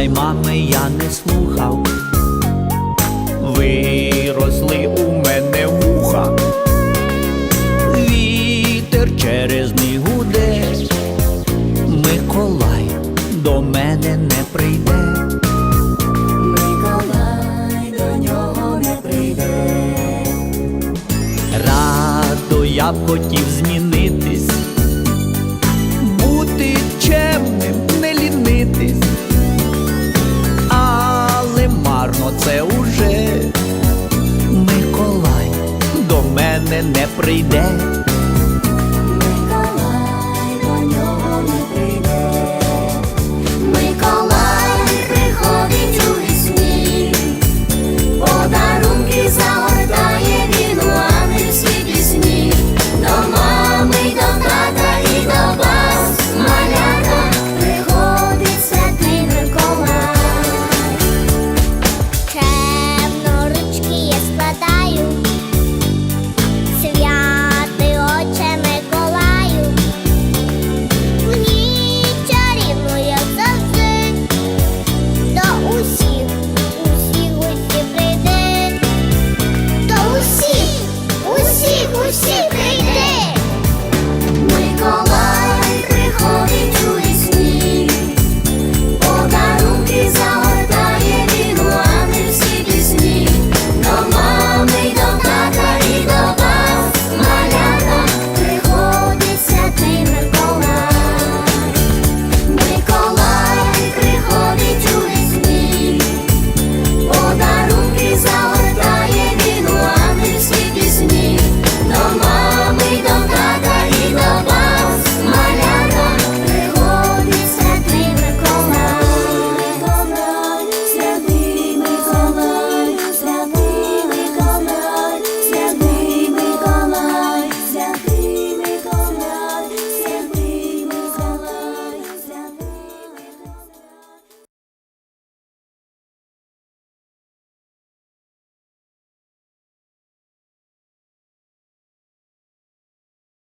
Й мами я не слухав, виросли у мене вуха, вітер через них гуде, Миколай до мене не прийде. Миколай до нього не прийде. Радо я б хотів з прийде.